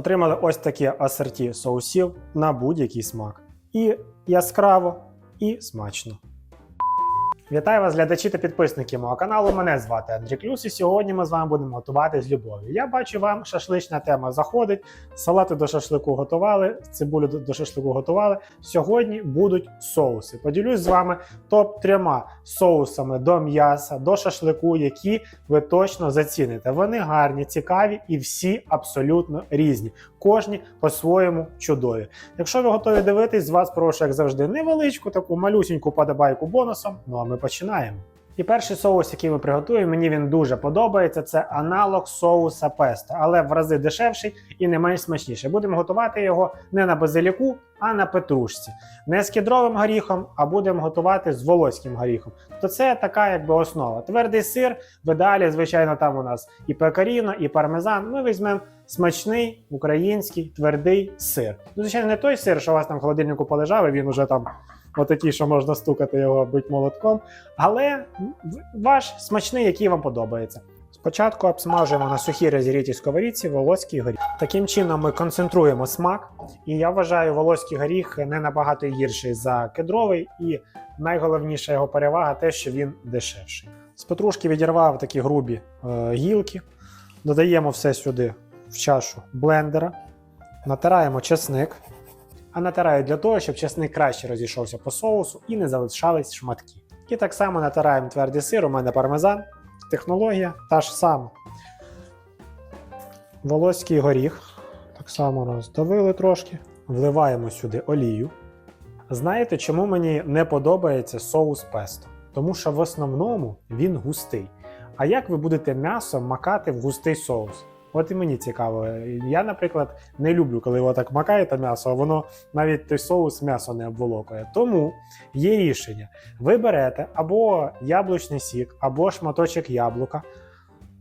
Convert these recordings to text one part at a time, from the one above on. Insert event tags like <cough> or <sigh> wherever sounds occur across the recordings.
Отримали ось таке асорті соусів на будь-який смак. І яскраво, і смачно. Вітаю вас, глядачі та підписники мого каналу. Мене звати Андрій Клюс, і сьогодні ми з вами будемо готувати з любов'ю. Я бачу, вам шашлична тема заходить. Салати до шашлику готували, цибулю до- шашлику готували. Сьогодні будуть соуси. Поділюсь з вами топ трьома соусами до м'яса, до шашлику, які ви точно заціните. Вони гарні, цікаві і всі абсолютно різні. Кожні по-своєму чудові. Якщо ви готові дивитись, з вас прошу, як завжди, невеличку таку малюсіньку подобайку бонусом. Ну а ми починаємо. І перший соус, який ми приготуємо, мені він дуже подобається. Це аналог соуса песто, але в рази дешевший і не менш смачніший. Будемо готувати його не на базиліку, а на петрушці. Не з кедровим горіхом, а будемо готувати з волоським горіхом. То це така якби основа. Твердий сир, в ідеалі, звичайно, там у нас і пекаріно, і пармезан. Ми візьмемо смачний український твердий сир. Ну, звичайно, не той сир, що у вас там в холодильнику полежав, і він уже там отакий, що можна стукати його бить молотком. Але ваш смачний, який вам подобається. Спочатку обсмажуємо на сухій розігрітій сковорідці волоський горіх. Таким чином ми концентруємо смак, і я вважаю, волоський горіх не набагато гірший за кедровий, і найголовніша його перевага те, що він дешевший. З петрушки відірвав такі грубі е, гілки, додаємо все сюди в чашу блендера, натираємо чесник. А натираю для того, щоб чесник краще розійшовся по соусу і не залишались шматки. І так само натираємо твердий сир, у мене пармезан. Технологія та ж сама. Волоський горіх. Так само роздавили трошки. Вливаємо сюди олію. Знаєте, чому мені не подобається соус песто? Тому що в основному він густий. А як ви будете м'ясо макати в густий соус? От і мені цікаво. Я, наприклад, не люблю, коли ви так макаєте м'ясо, а воно навіть той соус м'ясо не обволокує. Тому є рішення. Ви берете або яблучний сік, або шматочок яблука.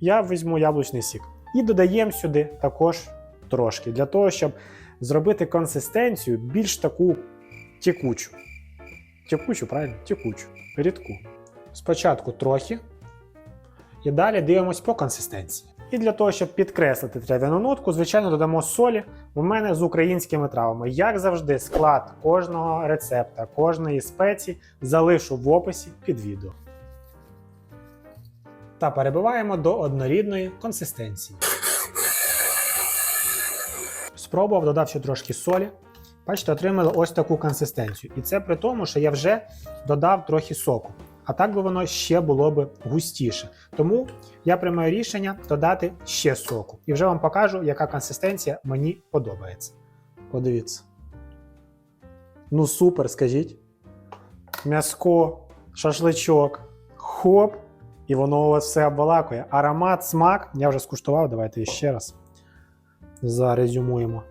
Я візьму яблучний сік. І додаємо сюди також трошки, для того, щоб зробити консистенцію більш таку текучу. Текучу, правильно? Текучу. Рідку. Спочатку трохи. І далі дивимось по консистенції. І для того, щоб підкреслити трав'яну нотку, звичайно, додамо солі. У мене з українськими травами. Як завжди, склад кожного рецепта, кожної спеції залишу в описі під відео. Та перебиваємо до однорідної консистенції. Спробував, додав ще трошки солі. Бачите, отримали ось таку консистенцію. І це при тому, що я вже додав трохи соку. А так би воно ще було б густіше. Тому я приймаю рішення додати ще соку. І вже вам покажу, яка консистенція мені подобається. Подивіться. Ну, супер, скажіть. М'яско, шашличок, хоп, і воно у вас все обвалакує. Аромат, смак. Я вже скуштував, давайте ще раз. Зарезюмуємо.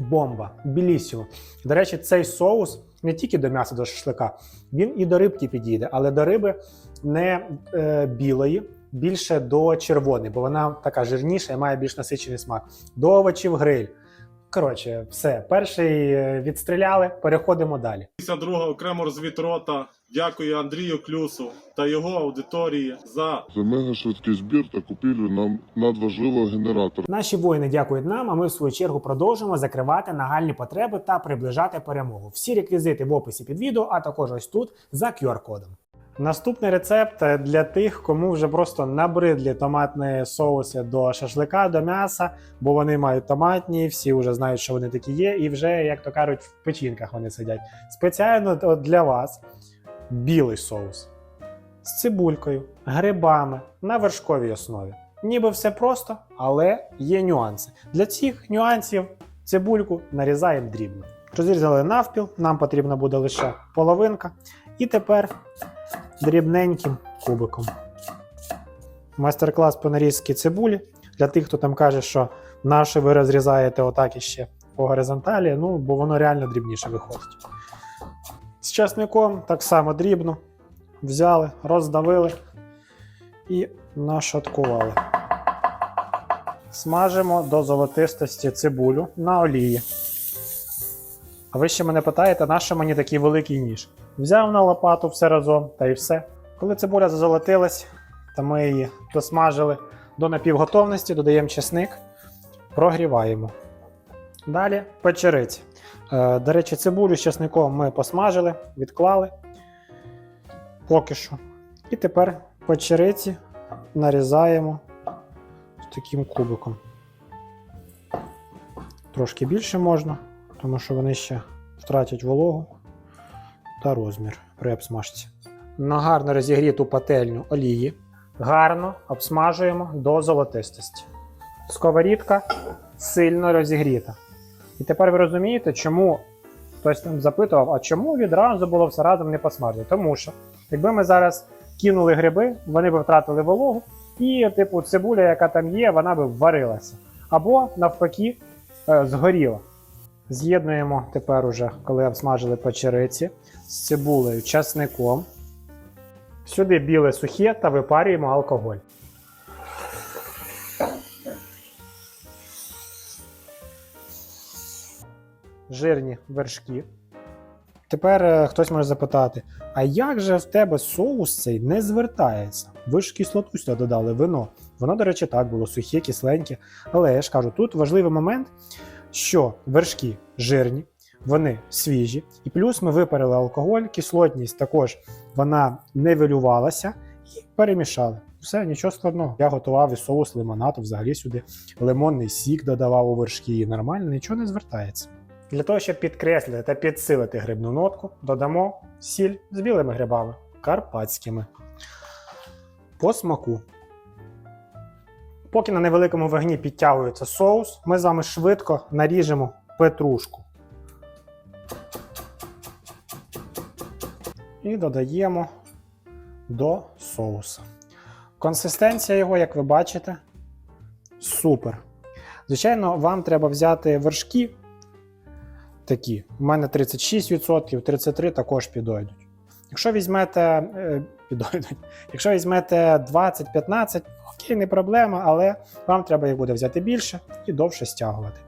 Бомба, білісіо. До речі, цей соус не тільки до м'яса, до шашлика, він і до рибки підійде, але до риби не е, білої, більше до червоної, бо вона така жирніша і має більш насичений смак. До овочів гриль. Коротше, все, перший е, відстріляли, переходимо далі. 52 окремо розвідрота. Дякую Андрію Клюсу та його аудиторії за За мегашвидкий збір та купівлю нам надважливого генератора. Наші воїни дякують нам, а ми в свою чергу продовжуємо закривати нагальні потреби та приближати перемогу. Всі реквізити в описі під відео, а також ось тут за QR-кодом. Наступний рецепт е, для тих, кому вже просто набридлі томатні соуси до шашлика, до м'яса, бо вони мають томатні, всі вже знають, що вони такі є, і вже, як то кажуть, в печінках вони сидять. Спеціально для вас білий соус з цибулькою, грибами на вершковій основі. Ніби все просто, але є нюанси. Для цих нюансів цибульку нарізаємо дрібно. Розрізали навпіл, нам потрібна буде лише половинка. І тепер дрібненьким кубиком. Майстер-клас по нарізці цибулі. Для тих, хто там каже, що наше ви розрізаєте отак іще по горизонталі, ну, бо воно реально дрібніше виходить. З часником так само дрібно. Взяли, роздавили і нашаткували. Смажимо до золотистості цибулю на олії. А ви ще мене питаєте, нащо мені такий великий ніж? Взяв на лопату все разом та і все. Коли цибуля зазолотилась, та ми її досмажили до напівготовності, додаємо чесник, прогріваємо. Далі печериці. Е, До речі, цибулю з чесником ми посмажили, відклали поки що. І тепер печериці нарізаємо таким кубиком. Трошки більше можна, тому що вони ще втратять вологу та розмір при обсмажці. На гарно розігріту пательню олії гарно обсмажуємо до золотистості. Сковорідка сильно розігріта. І тепер ви розумієте, чому хтось там запитував, а чому відразу було все разом не посмажено? Тому що, якби ми зараз кинули гриби, вони б втратили вологу, і, типу, цибуля, яка там є, вона б варилася. Або навпаки е, згоріла. З'єднуємо тепер уже, коли обсмажили печериці з цибулею, часником. Сюди біле сухе та випарюємо алкоголь. Жирні вершки. Тепер е, хтось може запитати: а як же в тебе соус цей не звертається? Ви ж кислоту сюди додали вино. Воно, до речі, так було сухе, кисленьке. Але я ж кажу, тут важливий момент, що вершки жирні, вони свіжі, і плюс ми випарили алкоголь, кислотність також вона нивелювалася і перемішали. Все, нічого складного. Я готував і соус лимонату, взагалі сюди лимонний сік додавав у вершки, і нормально, нічого не звертається. Для того, щоб підкреслити та підсилити грибну нотку, додамо сіль з білими грибами карпатськими. По смаку. Поки на невеликому вогні підтягується соус, ми з вами швидко наріжемо петрушку. І додаємо до соуса. Консистенція його, як ви бачите, супер. Звичайно, вам треба взяти вершки такі. У мене 36%, 33% також підойдуть. Якщо візьмете, е, підойдуть. Якщо візьмете 20-15, окей, не проблема, але вам треба їх буде взяти більше і довше стягувати.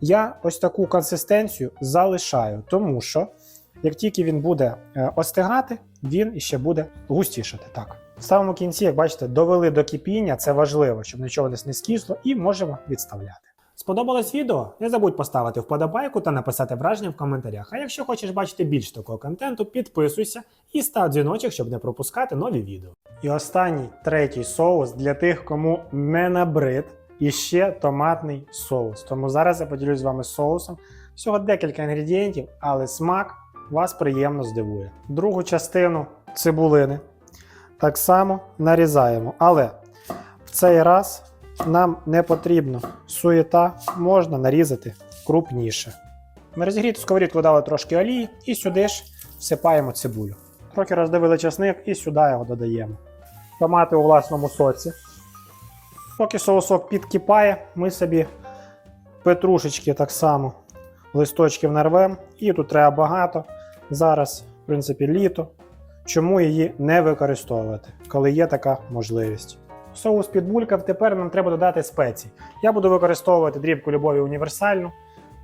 Я ось таку консистенцію залишаю, тому що як тільки він буде е, остигати, він іще буде густішати. Так. В самому кінці, як бачите, довели до кипіння, це важливо, щоб нічого не скисло, і можемо відставляти. Сподобалось відео? Не забудь поставити вподобайку та написати враження в коментарях. А якщо хочеш бачити більш такого контенту, підписуйся і став дзвіночок, щоб не пропускати нові відео. І останній третій соус для тих, кому не набрид, і ще томатний соус. Тому зараз я поділюсь з вами соусом. Всього декілька інгредієнтів, але смак вас приємно здивує. Другу частину цибулини так само нарізаємо. Але в цей раз нам не потрібно суєта, можна нарізати крупніше. Ми розігріту сковорідку дали трошки олії і сюди ж всипаємо цибулю. Трохи роздавили часник і сюди його додаємо. Томати у власному соці. Поки соусок підкипає, ми собі петрушечки так само листочків нарвемо. І тут треба багато. Зараз, в принципі, літо. Чому її не використовувати, коли є така можливість? Соус підбулькав, тепер нам треба додати спеції. Я буду використовувати дрібку любові універсальну.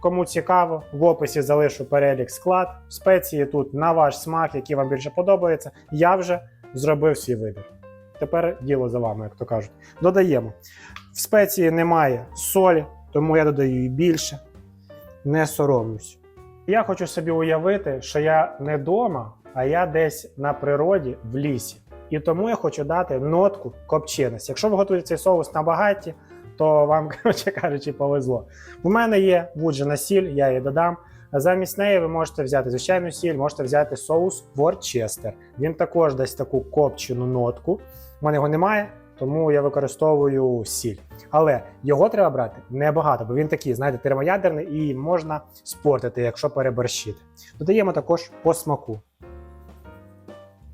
Кому цікаво, в описі залишу перелік склад. Спеції тут на ваш смак, які вам більше подобаються. Я вже зробив свій вибір. Тепер діло за вами, як то кажуть. Додаємо. В спеції немає солі, тому я додаю її більше. Не соромлюсь. Я хочу собі уявити, що я не вдома, а я десь на природі в лісі. І тому я хочу дати нотку копченості. Якщо ви готуєте цей соус на багаті, то вам, <laughs> коротше кажучи, повезло. У мене є вуджена сіль, я її додам. Замість неї ви можете взяти звичайну сіль, можете взяти соус Ворчестер. Він також дасть таку копчену нотку. У мене його немає, тому я використовую сіль. Але його треба брати небагато, бо він такий, знаєте, термоядерний і можна спортити, якщо переборщити. Додаємо також по смаку.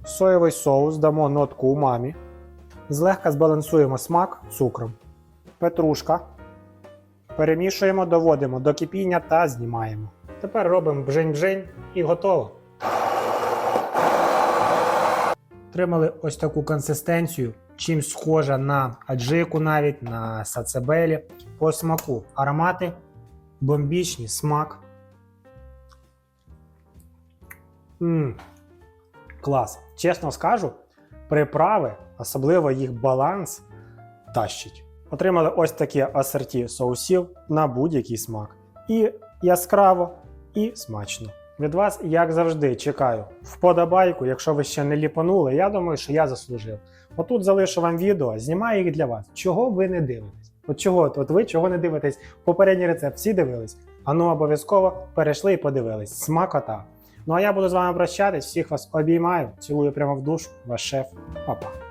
Соєвий соус дамо нотку умамі. Злегка збалансуємо смак цукром. Петрушка. Перемішуємо, доводимо до кипіння та знімаємо. Тепер робимо бжень-бжень і готово. Отримали ось таку консистенцію, чим схожа на аджику навіть, на сацебелі. По смаку аромати бомбічні, смак. Ммм, клас. Чесно скажу, приправи, особливо їх баланс, тащить. Отримали ось такі асорті соусів на будь-який смак. І яскраво, і смачно. Від вас, як завжди, чекаю вподобайку. Якщо ви ще не ліпанули, я думаю, що я заслужив. Отут залишу вам відео, знімаю їх для вас. Чого ви не дивитесь? От чого от, ви чого не дивитесь? Попередній рецепт всі дивились. А ну обов'язково перейшли і подивились. Смакота. Ну а я буду з вами прощатись. Всіх вас обіймаю, цілую прямо в душу. Ваш шеф. Па-па.